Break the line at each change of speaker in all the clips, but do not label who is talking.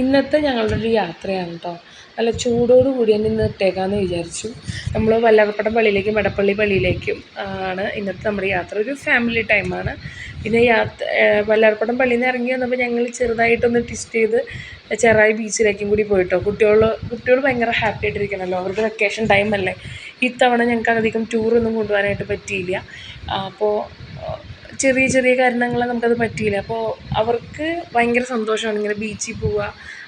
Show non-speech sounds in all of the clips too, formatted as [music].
ഇന്നത്തെ ഞങ്ങളുടെ ഒരു യാത്രയാണ് കേട്ടോ നല്ല ചൂടോട് കൂടി തന്നെ ഇന്ന് വിചാരിച്ചു. നമ്മൾ വല്ലാകപ്പട്ടം പള്ളിയിലേക്കും വടപ്പള്ളി പള്ളിയിലേക്കും ആണ് ഇന്നത്തെ നമ്മുടെ യാത്ര. ഒരു ഫാമിലി ടൈമാണ് പിന്നെ യാത്ര വല്ലാർപ്പടം പള്ളിയിൽ നിന്ന് ഇറങ്ങി വന്നപ്പോൾ ഞങ്ങൾ ചെറുതായിട്ടൊന്ന് ട്വിസ്റ്റ് ചെയ്ത് ചെറായി ബീച്ചിലേക്കും കൂടി പോയിട്ടോ. കുട്ടികൾ കുട്ടികൾ ഭയങ്കര ഹാപ്പി ആയിട്ടിരിക്കണമല്ലോ അവരുടെ വെക്കേഷൻ ടൈം ടൈമല്ലേ ഇത്തവണ ഞങ്ങൾക്ക് അധികം ടൂറൊന്നും കൊണ്ടുപോകാനായിട്ട് പറ്റിയില്ല. അപ്പോൾ ചെറിയ ചെറിയ കാരണങ്ങളാൽ നമുക്കത് പറ്റിയില്ല. അപ്പോൾ അവർക്ക് ഭയങ്കര സന്തോഷമാണ് ഇങ്ങനെ ബീച്ചിൽ പോവുക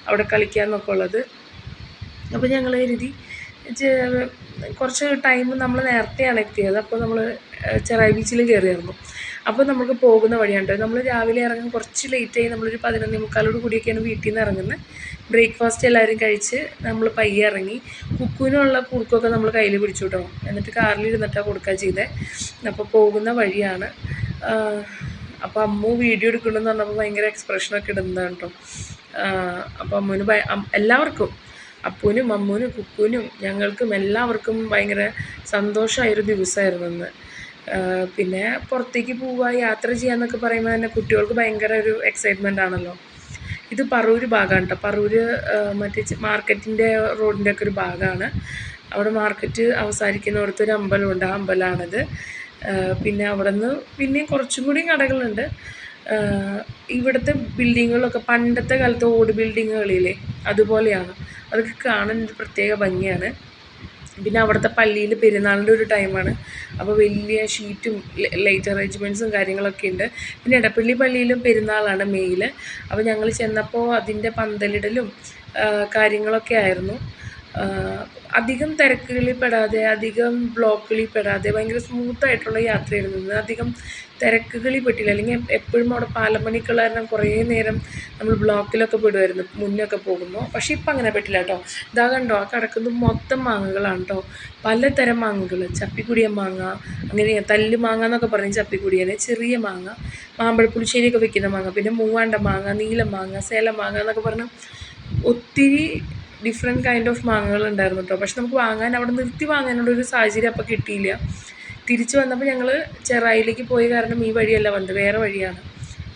അവിടെ കളിക്കുക എന്നൊക്കെ ഉള്ളത്. അപ്പോൾ ഞങ്ങൾ കരുതി കുറച്ച് ടൈം നമ്മൾ നേരത്തെയാണ് എത്തിയത്. അപ്പോൾ നമ്മൾ ചെറായി ബീച്ചിൽ കയറിയായിരുന്നു അപ്പോൾ നമുക്ക് പോകുന്ന വഴിയാണ് നമ്മൾ രാവിലെ ഇറങ്ങാൻ കുറച്ച് ലേറ്റായി നമ്മളൊരു പതിനൊന്നേ മുക്കാലോട് കൂടിയൊക്കെയാണ് വീട്ടിൽ നിന്ന് ഇറങ്ങുന്നത് ബ്രേക്ക്ഫാസ്റ്റ് എല്ലാവരും കഴിച്ച് നമ്മൾ പയ്യെ ഇറങ്ങി. കുക്കുവിനുള്ള കുറുക്കൊക്കെ നമ്മൾ കയ്യിൽ പിടിച്ചു കിട്ടണം എന്നിട്ട് കാറിൽ ഇരുന്നിട്ടാണ് കൊടുക്കുക ചെയ്തത് അപ്പോൾ പോകുന്ന വഴിയാണ് അപ്പോൾ അമ്മു വീഡിയോ എടുക്കണമെന്ന് പറഞ്ഞപ്പോൾ ഭയങ്കര എക്സ്പ്രഷനൊക്കെ ഇടുന്നതാണ് കേട്ടോ. അപ്പോൾ അമ്മുവിന് എല്ലാവർക്കും അപ്പൂനും അമ്മൂനും കുക്കൂനും ഞങ്ങൾക്കും എല്ലാവർക്കും ഭയങ്കര സന്തോഷമായൊരു ദിവസമായിരുന്നു അന്ന്. പിന്നെ പുറത്തേക്ക് പോവുക യാത്ര ചെയ്യാന്നൊക്കെ പറയുമ്പോൾ തന്നെ കുട്ടികൾക്ക് ഭയങ്കര ഒരു എക്സൈറ്റ്മെന്റ് ആണല്ലോ. ഇത് പറൂര് ഭാഗമാണ് കേട്ടോ. പറൂര് ആ, മറ്റേ മാർക്കറ്റിന്റെ റോഡിന്റെ ഒക്കെ ഒരു ഭാഗമാണ് അവിടെ മാർക്കറ്റ് അവസാനിക്കുന്നിടത്ത് ഒരു അമ്പലമുണ്ട്. ആ അമ്പലമാണിത് പിന്നെ അവിടെ നിന്ന് പിന്നെയും കുറച്ചും കൂടി കടകളുണ്ട്. ഇവിടുത്തെ ബിൽഡിങ്ങുകളൊക്കെ പണ്ടത്തെ കാലത്തെ ഓട് ബിൽഡിങ്ങുകളില്ലേ അതുപോലെയാണ്. അതൊക്കെ കാണാൻ ഒരു പ്രത്യേക ഭംഗിയാണ്. പിന്നെ അവിടുത്തെ പള്ളിയിൽ പെരുന്നാളിന്റെ ഒരു ടൈമാണ്. അപ്പോൾ വലിയ ഷീറ്റും ലൈറ്റ് അറേഞ്ച്മെന്റ്സും കാര്യങ്ങളൊക്കെ ഉണ്ട്. പിന്നെ ഇടപ്പള്ളി പള്ളിയിലും പെരുന്നാളാണ് മെയ്യിൽ അപ്പോൾ ഞങ്ങൾ ചെന്നപ്പോൾ അതിന്റെ പന്തലിടലും കാര്യങ്ങളൊക്കെ ആയിരുന്നു. അധികം തിരക്കുകളിൽ പെടാതെ അധികം ബ്ലോക്കുകളിൽ പെടാതെ ഭയങ്കര സ്മൂത്തായിട്ടുള്ള യാത്രയായിരുന്നു ഇന്ന്. അധികം തിരക്കുകളിൽ പെട്ടില്ല. അല്ലെങ്കിൽ എപ്പോഴും അവിടെ പാലമണി കാരണം കുറേ നേരം നമ്മൾ ബ്ലോക്കിലൊക്കെ പെടുമായിരുന്നു മുന്നൊക്കെ പോകുമ്പോൾ. പക്ഷെ ഇപ്പം അങ്ങനെ പറ്റില്ല കേട്ടോ. ഇതാ കണ്ടോ ആ കിടക്കുന്നത് മൊത്തം മാങ്ങകളാണ് കേട്ടോ. പലതരം മാങ്ങകൾ. ചപ്പിക്കുടിയ മാങ്ങ അങ്ങനെ തല്ല് മാങ്ങ എന്നൊക്കെ പറഞ്ഞ് ചപ്പിക്കുടിയനെ ചെറിയ മാങ്ങ മാമ്പഴപ്പുളിശ്ശേരിയൊക്കെ വെക്കുന്ന മാങ്ങ പിന്നെ മൂവാണ്ട മാങ്ങ നീല മാങ്ങ സേല മാങ്ങ എന്നൊക്കെ പറഞ്ഞ് ഒത്തിരി ഡിഫറെന്റ് കൈൻഡ് ഓഫ് മാങ്ങകൾ ഉണ്ടായിരുന്നു കേട്ടോ പക്ഷെ നമുക്ക് വാങ്ങാൻ അവിടെ നിർത്തി വാങ്ങാനുള്ള ഒരു സാഹചര്യം അപ്പോൾ കിട്ടിയില്ല. തിരിച്ചു വന്നപ്പോൾ ഞങ്ങൾ ചെറായിലേക്ക് പോയ കാരണം ഈ വഴിയല്ല വന്നത് വേറെ വഴിയാണ്.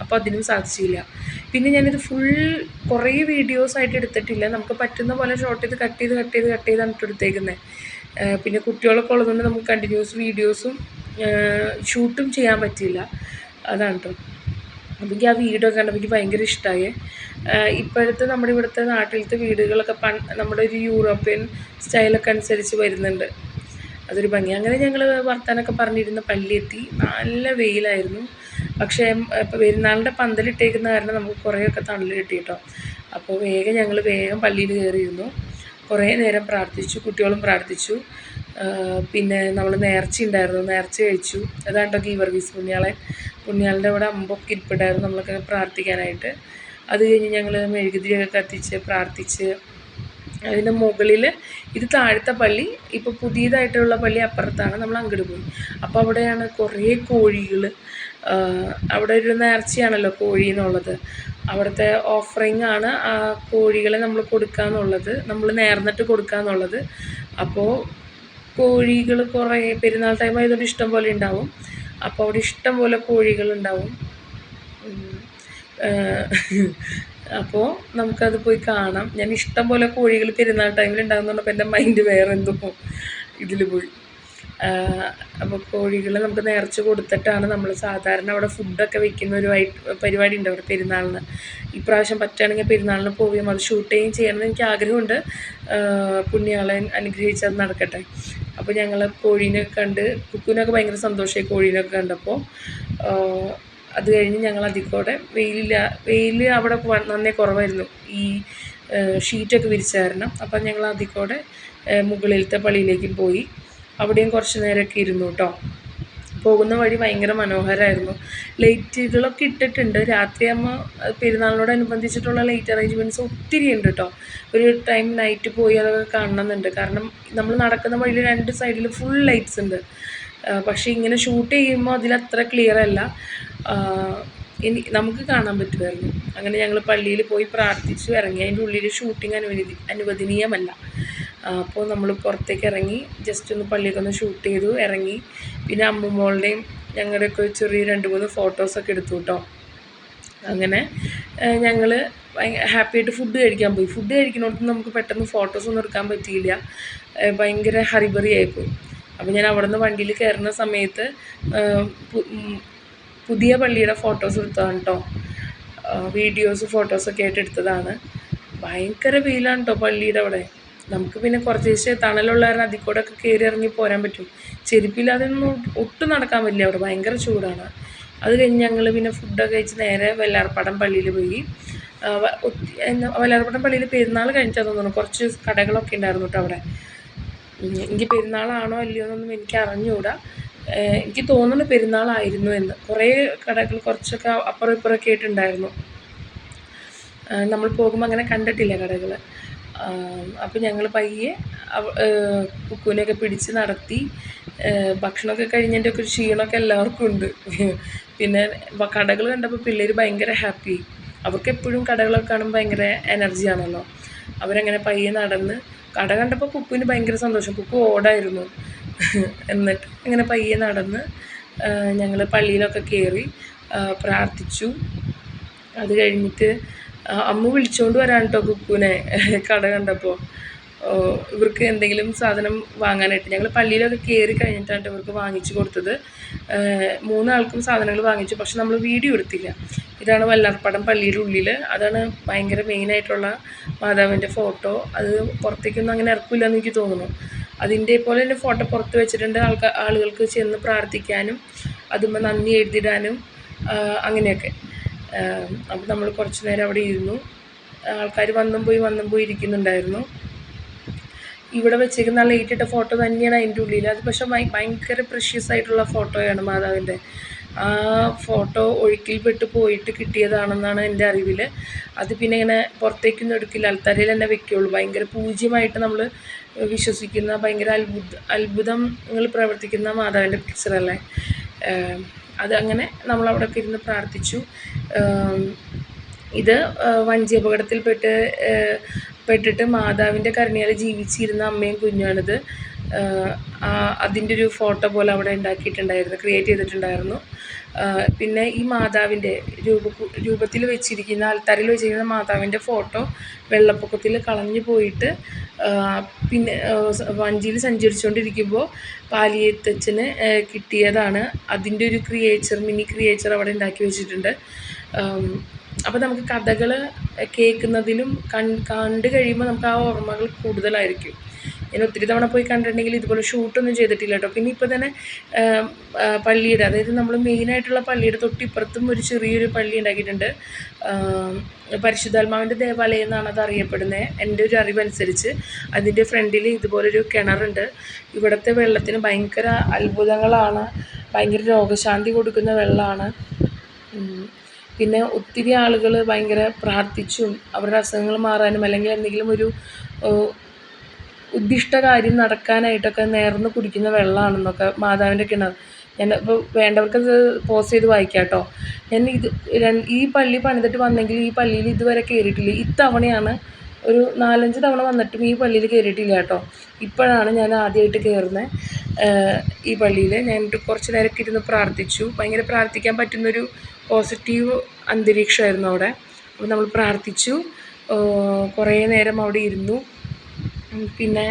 അപ്പോൾ അതിനും സാധിച്ചില്ല. പിന്നെ ഞാനിത് ഫുൾ കുറേ വീഡിയോസ് ആയിട്ട് എടുത്തിട്ടില്ല. നമുക്ക് പറ്റുന്ന പോലെ ഷോർട്ട് ചെയ്ത് കട്ട് ചെയ്ത് കട്ട് ചെയ്ത് കട്ട് ചെയ്താണ് എടുത്തേക്കുന്നത് പിന്നെ കുട്ടികളൊക്കെ ഉള്ളതുകൊണ്ട് നമുക്ക് കണ്ടിന്യൂസ് വീഡിയോസും ഷൂട്ടും ചെയ്യാൻ പറ്റിയില്ല. അതാണ് കേട്ടോ അപ്പോൾ എനിക്ക് ആ വീടൊക്കെ കണ്ടപ്പോൾ എനിക്ക് ഭയങ്കര ഇഷ്ടമായി ഇപ്പോഴത്തെ നമ്മുടെ ഇവിടുത്തെ നാട്ടിലത്തെ വീടുകളൊക്കെ പൺ നമ്മുടെ ഒരു യൂറോപ്യൻ സ്റ്റൈലൊക്കെ അനുസരിച്ച് വരുന്നുണ്ട്. അതൊരു ഭംഗി. അങ്ങനെ ഞങ്ങൾ വർത്താനൊക്കെ പറഞ്ഞിരുന്ന പള്ളിയെത്തി. നല്ല വെയിലായിരുന്നു. പക്ഷേ പെരുന്നാളിന്റെ പന്തലിട്ടേക്കുന്ന കാരണം നമുക്ക് കുറേയൊക്കെ തണൽ കിട്ടി കേട്ടോ അപ്പോൾ വേഗം ഞങ്ങൾ വേഗം പള്ളിയിൽ കയറിയിരുന്നു കുറേ നേരം പ്രാർത്ഥിച്ചു കുട്ടികളും പ്രാർത്ഥിച്ചു. പിന്നെ നമ്മൾ നേർച്ച ഉണ്ടായിരുന്നു. നേർച്ച കഴിച്ചു. അതാണ്ടോ ഗീവർഗീസ് പുണ്യാളൻ പുണ്യാളന്റെ അവിടെ അമ്പൊക്കെ ഇരിപ്പുണ്ടായിരുന്നു നമ്മളൊക്കെ പ്രാർത്ഥിക്കാനായിട്ട്. അത് കഴിഞ്ഞ് ഞങ്ങൾ മെഴുകുതിരിയൊക്കെ കത്തിച്ച് പ്രാർത്ഥിച്ച് അതിന്റെ മുകളിൽ ഇത് താഴത്തെ പള്ളി ഇപ്പോൾ പുതിയതായിട്ടുള്ള പള്ളി അപ്പുറത്താണ് നമ്മൾ അങ്ങോട്ട് പോയി. അപ്പോൾ അവിടെയാണ് കുറേ കോഴികൾ അവിടെ ഒരു നേർച്ചയാണല്ലോ കോഴി എന്നുള്ളത്. അവിടുത്തെ ഓഫറിങ് ആണ് ആ കോഴികളെ നമ്മൾ കൊടുക്കുക എന്നുള്ളത് നമ്മൾ നേർന്നിട്ട് കൊടുക്കുക എന്നുള്ളത് അപ്പോൾ കോഴികൾ കുറേ പെരുന്നാൾ ടൈം ആയതുകൊണ്ട് ഇഷ്ടം പോലെ ഉണ്ടാവും അപ്പോൾ അവിടെ ഇഷ്ടം പോലെ കോഴികൾ ഉണ്ടാവും അപ്പോൾ നമുക്കത് പോയി കാണാം. ഞാൻ ഇഷ്ടം പോലെ കോഴികൾ പെരുന്നാൾ ടൈമിൽ ഉണ്ടാകുന്നുണ്ടപ്പോൾ എന്റെ മൈൻഡ് വേറെ എന്തോ ഇതിൽ പോയി. അപ്പോൾ കോഴികളെ നമുക്ക് നേർച്ച കൊടുത്തിട്ടാണ് നമ്മൾ സാധാരണ അവിടെ ഫുഡൊക്കെ വെക്കുന്ന ഒരു പരിപാടി ഉണ്ട് അവിടെ പെരുന്നാളിന്. ഇപ്രാവശ്യം പറ്റുകയാണെങ്കിൽ പെരുന്നാളിന് പോവുകയും അത് ഷൂട്ട് ചെയ്യുകയും ചെയ്യണമെന്ന് എനിക്ക് ആഗ്രഹമുണ്ട്. പുണ്യാളെ അനുഗ്രഹിച്ചത് നടക്കട്ടെ. അപ്പോൾ ഞങ്ങൾ കോഴീനെ കണ്ട് കുക്കുവിനൊക്കെ ഭയങ്കര സന്തോഷമായി കോഴീനൊക്കെ കണ്ടപ്പോൾ അത് കഴിഞ്ഞ് ഞങ്ങൾ അധികോടെ വെയിലില്ല വെയിൽ അവിടെ നന്നേ കുറവായിരുന്നു. ഈ ഷീറ്റൊക്കെ വിരിച്ച കാരണം. അപ്പം ഞങ്ങൾ അധികോടെ മുകളിലത്തെ പള്ളിയിലേക്കും പോയി. അവിടെയും കുറച്ച് നേരമൊക്കെ ഇരുന്നു കേട്ടോ. പോകുന്ന വഴി ഭയങ്കര മനോഹരമായിരുന്നു. ലൈറ്റുകളൊക്കെ ഇട്ടിട്ടുണ്ട്. രാത്രിയാകുമ്പോൾ പെരുന്നാളിനോടനുബന്ധിച്ചിട്ടുള്ള ലൈറ്റ് അറേഞ്ച്മെന്റ്സ് ഒത്തിരി ഉണ്ട് കേട്ടോ. ഒരു ടൈം നൈറ്റ് പോയി അതൊക്കെ കാണണമെന്നുണ്ട്. കാരണം നമ്മൾ നടക്കുന്ന വഴിയിൽ രണ്ട് സൈഡിൽ ഫുൾ ലൈറ്റ്സ് ഉണ്ട്. പക്ഷേ ഇങ്ങനെ ഷൂട്ട് ചെയ്യുമ്പോൾ അതിലത്ര ക്ലിയർ അല്ല. ഇനി നമുക്ക് കാണാൻ പറ്റുമായിരുന്നു. അങ്ങനെ ഞങ്ങൾ പള്ളിയിൽ പോയി പ്രാർത്ഥിച്ചു ഇറങ്ങി. അതിന്റെ ഉള്ളിൽ ഷൂട്ടിംഗ് അനുവദി അനുവദനീയമല്ല. അപ്പോൾ നമ്മൾ പുറത്തേക്ക് ഇറങ്ങി ജസ്റ്റ് ഒന്ന് പള്ളിയൊക്കെ ഒന്ന് ഷൂട്ട് ചെയ്തു ഇറങ്ങി. പിന്നെ അമ്മുമോളുടെയും ഞങ്ങളുടെയൊക്കെ ചെറിയ രണ്ട് മൂന്ന് ഫോട്ടോസൊക്കെ എടുത്തു കേട്ടോ അങ്ങനെ ഞങ്ങൾ ഹാപ്പി ആയിട്ട് ഫുഡ് കഴിക്കാൻ പോയി. ഫുഡ് കഴിക്കുന്നിടത്ത് നമുക്ക് പെട്ടെന്ന് ഫോട്ടോസ് ഒന്നും എടുക്കാൻ പറ്റിയില്ല. ഭയങ്കര ഹറിബറി ആയിപ്പോയി. അപ്പോൾ ഞാൻ അവിടെ നിന്ന് വണ്ടിയിൽ കയറുന്ന സമയത്ത് പുതിയ പള്ളിയുടെ ഫോട്ടോസ് എടുത്തതാണ് കേട്ടോ വീഡിയോസ് ഫോട്ടോസൊക്കെ ആയിട്ട് എടുത്തതാണ്. ഭയങ്കര വെയിലാണ് കേട്ടോ പള്ളിയുടെ അവിടെ. നമുക്ക് പിന്നെ കുറച്ച് ദിവസം തണലുള്ള അതിൽ കൂടെ ഒക്കെ കയറി ഇറങ്ങി പോരാൻ പറ്റും. ചെരുപ്പില്ലാതെ ഒന്നും ഒട്ടും നടക്കാൻ പറ്റില്ല. അവിടെ ഭയങ്കര ചൂടാണ്. അത് കഴിഞ്ഞ് ഞങ്ങൾ പിന്നെ ഫുഡൊക്കെ കഴിച്ച് നേരെ വെള്ളാർപ്പാടം പള്ളിയിൽ പോയി. ആ, വ- ഒത്തി- എന്നാ, വെള്ളാർപ്പാടം പള്ളിയിൽ പെരുന്നാൾ കഴിഞ്ഞാൽ തോന്നുന്നു. കുറച്ച് കടകളൊക്കെ ഉണ്ടായിരുന്നു കേട്ടോ അവിടെ. എനിക്ക് പെരുന്നാളാണോ അല്ലയോ എന്നൊന്നും എനിക്ക് അറിഞ്ഞുകൂടാ. എനിക്ക് തോന്നുന്നു പെരുന്നാളായിരുന്നു എന്ന്. കുറേ കടകൾ കുറച്ചൊക്കെ അപ്പുറം ഇപ്പുറമൊക്കെ ആയിട്ടുണ്ടായിരുന്നു. നമ്മൾ പോകുമ്പോൾ അങ്ങനെ കണ്ടിട്ടില്ല കടകൾ അപ്പോൾ ഞങ്ങൾ പയ്യെ കുക്കുവിനെയൊക്കെ പിടിച്ച് നടത്തി ഭക്ഷണമൊക്കെ കഴിഞ്ഞതിന്റെ ഒക്കെ ഒരു ക്ഷീണമൊക്കെ എല്ലാവർക്കും ഉണ്ട്. പിന്നെ കടകൾ കണ്ടപ്പോൾ പിള്ളേർ ഭയങ്കര ഹാപ്പി. അവർക്ക് എപ്പോഴും കടകളൊക്കെ കാണുമ്പോൾ ഭയങ്കര എനർജി ആണല്ലോ. അവരങ്ങനെ പയ്യെ നടന്ന് കട കണ്ടപ്പോൾ കുക്കുവിന് ഭയങ്കര സന്തോഷം. കുക്കു ഓടായിരുന്നു. എന്നിട്ട് അങ്ങനെ പയ്യെ നടന്ന് ഞങ്ങൾ പള്ളിയിലൊക്കെ കയറി പ്രാർത്ഥിച്ചു. അത് കഴിഞ്ഞിട്ട് അമ്മ വിളിച്ചുകൊണ്ട് വരാൻ കേട്ടോ കുക്കുവിനെ [laughs] കട കണ്ടപ്പോൾ ഇവർക്ക് എന്തെങ്കിലും സാധനം വാങ്ങാനായിട്ട്. ഞങ്ങൾ പള്ളിയിലൊക്കെ കയറി കഴിഞ്ഞിട്ടാണ് ഇവർക്ക് വാങ്ങിച്ചു കൊടുത്തത്. മൂന്നാൾക്കും സാധനങ്ങൾ വാങ്ങിച്ചു. പക്ഷെ നമ്മൾ വീഡിയോ എടുത്തില്ല. ഇതാണ് വല്ലാർപ്പടം പള്ളിയുടെ ഉള്ളിൽ അതാണ് ഭയങ്കര മെയിനായിട്ടുള്ള മാതാവിന്റെ ഫോട്ടോ. അത് പുറത്തേക്കൊന്നും അങ്ങനെ ഇറക്കില്ല എന്ന് എനിക്ക് തോന്നുന്നു. അതിന്റെ പോലെ തന്നെ ഫോട്ടോ പുറത്ത് വെച്ചിട്ടുണ്ട് ആൾക്കാർ ആളുകൾക്ക് ചെന്ന് പ്രാർത്ഥിക്കാനും അതുമ്പോൾ നന്ദി എഴുതിടാനും അങ്ങനെയൊക്കെ. അപ്പോൾ നമ്മൾ കുറച്ച് നേരം അവിടെ ഇരുന്നു. ആൾക്കാർ വന്നും പോയി വന്നും പോയി ഇരിക്കുന്നുണ്ടായിരുന്നു. ഇവിടെ വെച്ചേക്കുന്ന ലൈറ്റ് ഇട്ട ഫോട്ടോ തന്നെയാണ് അതിന്റെ ഉള്ളിൽ അത് പക്ഷെ ഭയ- ഭയങ്കര പ്രഷ്യസ് ആയിട്ടുള്ള ഫോട്ടോയാണ് മാതാവിന്റെ ആ ഫോട്ടോ ഒഴുക്കിൽപ്പെട്ട് പോയിട്ട് കിട്ടിയതാണെന്നാണ് എന്റെ അറിവിൽ അത് പിന്നെ ഇങ്ങനെ പുറത്തേക്കൊന്നും എടുക്കില്ല. അൽത്തറയിൽ തന്നെ വെക്കുകയുള്ളൂ ഭയങ്കര പൂജ്യമായിട്ട് നമ്മൾ വിശ്വസിക്കുന്ന ഭയങ്കര അത്ഭുത അത്ഭുതങ്ങൾ പ്രവർത്തിക്കുന്ന മാതാവിന്റെ പിക്ചറല്ലേ അത് അങ്ങനെ നമ്മൾ അവിടെ ഇരുന്ന് പ്രാർത്ഥിച്ചു. ഇത് വഞ്ചി അപകടത്തിൽപ്പെട്ട് പെട്ടിട്ട് മാതാവിന്റെ കരുണയാൽ ജീവിച്ചിരുന്ന അമ്മയും ആ, അതിന്റെ ഒരു ഫോട്ടോ പോലെ അവിടെ ഉണ്ടാക്കിയിട്ടുണ്ടായിരുന്നു ക്രിയേറ്റ് ചെയ്തിട്ടുണ്ടായിരുന്നു. പിന്നെ ഈ മാതാവിന്റെ രൂപ രൂപത്തിൽ വെച്ചിരിക്കുന്ന ആൽത്തറയിൽ വെച്ചിരിക്കുന്ന മാതാവിന്റെ ഫോട്ടോ വെള്ളപ്പൊക്കത്തിൽ കളഞ്ഞു പോയിട്ട് പിന്നെ വഞ്ചിയിൽ സഞ്ചരിച്ചുകൊണ്ടിരിക്കുമ്പോൾ പാലിയത്തച്ഛന് കിട്ടിയതാണ്. അതിന്റെ ഒരു ക്രിയേച്ചർ മിനി ക്രിയേച്ചർ അവിടെ ഉണ്ടാക്കി വെച്ചിട്ടുണ്ട്. അപ്പോൾ നമുക്ക് കഥകൾ കേൾക്കുന്നതിലും കൺ കണ്ട് കഴിയുമ്പോൾ നമുക്ക് ആ ഓർമ്മകൾ കൂടുതലായിരിക്കും. ഞാൻ ഒത്തിരി തവണ പോയി കണ്ടിട്ടുണ്ടെങ്കിൽ ഇതുപോലെ ഷൂട്ടൊന്നും ചെയ്തിട്ടില്ല കേട്ടോ. പിന്നെ ഇപ്പോൾ തന്നെ പള്ളിയുടെ അതായത് നമ്മൾ മെയിനായിട്ടുള്ള പള്ളിയുടെ തൊട്ടിപ്പുറത്തും ഒരു ചെറിയൊരു പള്ളി ഉണ്ടാക്കിയിട്ടുണ്ട്. പരിശുദ്ധാത്മാവിന്റെ ദേവാലയം എന്നാണ് അത് അറിയപ്പെടുന്നത്. എന്റെ ഒരു അറിവനുസരിച്ച് അതിന്റെ ഫ്രണ്ടിൽ ഇതുപോലൊരു കിണറുണ്ട്. ഇവിടുത്തെ വെള്ളത്തിന് ഭയങ്കര അത്ഭുതങ്ങളാണ്. ഭയങ്കര രോഗശാന്തി കൊടുക്കുന്ന വെള്ളമാണ്. പിന്നെ ഒത്തിരി ആളുകൾ ഭയങ്കര പ്രാർത്ഥിച്ചും അവരുടെ അസുഖങ്ങൾ മാറാനും അല്ലെങ്കിൽ എന്തെങ്കിലും ഒരു ഉദ്ദിഷ്ട കാര്യം നടക്കാനായിട്ടൊക്കെ നേർന്ന് കുടിക്കുന്ന വെള്ളമാണെന്നൊക്കെ മാതാവിന്റെ കിണർ ഞാൻ ഇപ്പോൾ വേണ്ടവർക്കത് പോസ്റ്റ് ചെയ്ത് വായിക്കാം കേട്ടോ. ഞാൻ ഇത് ഈ പള്ളി പണിതിട്ട് വന്നെങ്കിൽ ഈ പള്ളിയിൽ ഇതുവരെ കയറിയിട്ടില്ല ഇത്തവണയാണ് ഒരു നാലഞ്ച് തവണ വന്നിട്ടും ഈ പള്ളിയിൽ കയറിയിട്ടില്ല കേട്ടോ. ഇപ്പോഴാണ് ഞാൻ ആദ്യമായിട്ട് കയറുന്നത് ഈ പള്ളിയിൽ ഞാൻ കുറച്ച് നേരമൊക്കെ ഇരുന്ന് പ്രാർത്ഥിച്ചു. ഭയങ്കര പ്രാർത്ഥിക്കാൻ പറ്റുന്നൊരു പോസിറ്റീവ് അന്തരീക്ഷമായിരുന്നു അവിടെ. അപ്പോൾ നമ്മൾ പ്രാർത്ഥിച്ചു. കുറേ നേരം അവിടെ ഇരുന്നു. പിന്നെ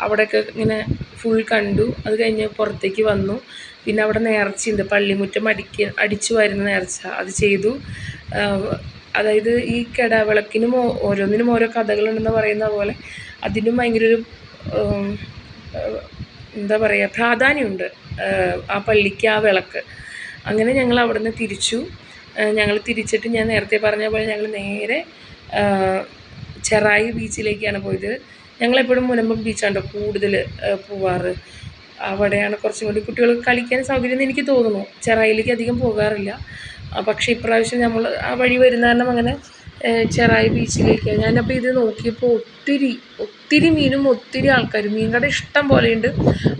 അവിടെയൊക്കെ ഇങ്ങനെ ഫുൾ കണ്ടു. അത് കഴിഞ്ഞ് പുറത്തേക്ക് വന്നു. പിന്നെ അവിടെ നേർച്ചയുണ്ട്. പള്ളിമുറ്റം അടിക്ക അടിച്ചു വരുന്ന നേർച്ച. അത് ചെയ്തു. അതായത് ഈ കിടവിളക്കിനും ഓരോന്നിനും ഓരോ കഥകളുണ്ടെന്ന് പറയുന്ന പോലെ അതിനും ഭയങ്കര ഒരു എന്താ പറയുക പ്രാധാന്യമുണ്ട് ആ പള്ളിക്ക് ആ വിളക്ക്. അങ്ങനെ ഞങ്ങൾ അവിടെ നിന്ന് തിരിച്ചു ഞങ്ങൾ തിരിച്ചിട്ട് ഞാൻ നേരത്തെ പറഞ്ഞ പോലെ ഞങ്ങൾ നേരെ ചെറായി ബീച്ചിലേക്കാണ് പോയത്. ഞങ്ങളെപ്പോഴും മുനമ്പം ബീച്ചാണ് കൂടുതൽ പോവാറ്. അവിടെയാണ് കുറച്ചും കൂടി കുട്ടികൾക്ക് കളിക്കാൻ സൗകര്യം എന്ന് എനിക്ക് തോന്നുന്നു. ചെറായിലേക്ക് അധികം പോകാറില്ല. പക്ഷേ ഇപ്രാവശ്യം നമ്മൾ ആ വഴി വരുന്ന കാരണം അങ്ങനെ ചെറായി ബീച്ചിലേക്ക്. ഞാനപ്പോൾ ഇത് നോക്കിയപ്പോൾ ഒത്തിരി ഒത്തിരി മീനും ഒത്തിരി ആൾക്കാരും. മീൻ കട ഇഷ്ടം പോലെയുണ്ട്.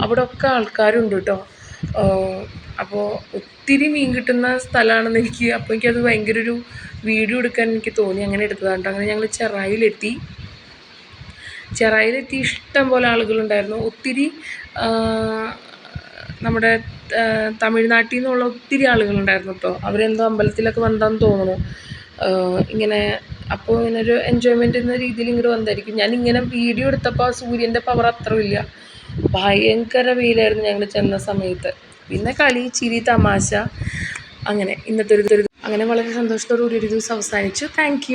അവിടെ ഒക്കെ ആൾക്കാരുണ്ട് കേട്ടോ അപ്പോൾ ഒത്തിരി മീൻ കിട്ടുന്ന സ്ഥലമാണെന്ന് എനിക്ക് അപ്പോൾ എനിക്കത് ഭയങ്കര ഒരു വീഡിയോ എടുക്കാൻ എനിക്ക് തോന്നി. അങ്ങനെ എടുത്തതാണ് കേട്ടോ. അങ്ങനെ ഞങ്ങൾ ചെറായിലെത്തി. ചെറായിലെത്തി ഇഷ്ടം പോലെ ആളുകളുണ്ടായിരുന്നു. ഒത്തിരി നമ്മുടെ തമിഴ്നാട്ടിൽ നിന്നുള്ള ഒത്തിരി ആളുകളുണ്ടായിരുന്നു കേട്ടോ അവരെന്തോ അമ്പലത്തിലൊക്കെ വന്നതാന്ന് തോന്നുന്നു. ഇങ്ങനെ അപ്പോൾ ഇങ്ങനെ ഒരു എൻജോയ്മെന്റ് എന്ന രീതിയിൽ ഇങ്ങോട്ട് വന്നതായിരിക്കും. ഞാൻ ഇങ്ങനെ വീഡിയോ എടുത്തപ്പോൾ ആ സൂര്യന്റെ പവർ അത്ര ഇല്ല. ഭയങ്കര വെയിലായിരുന്നു ഞങ്ങൾ ചെന്ന സമയത്ത്. പിന്നെ കളി ചിരി തമാശ അങ്ങനെ ഇന്നത്തെ ഒരു അങ്ങനെ വളരെ സന്തോഷത്തോടു കൂടി ഒരു ദിവസം അവസാനിച്ചു. താങ്ക്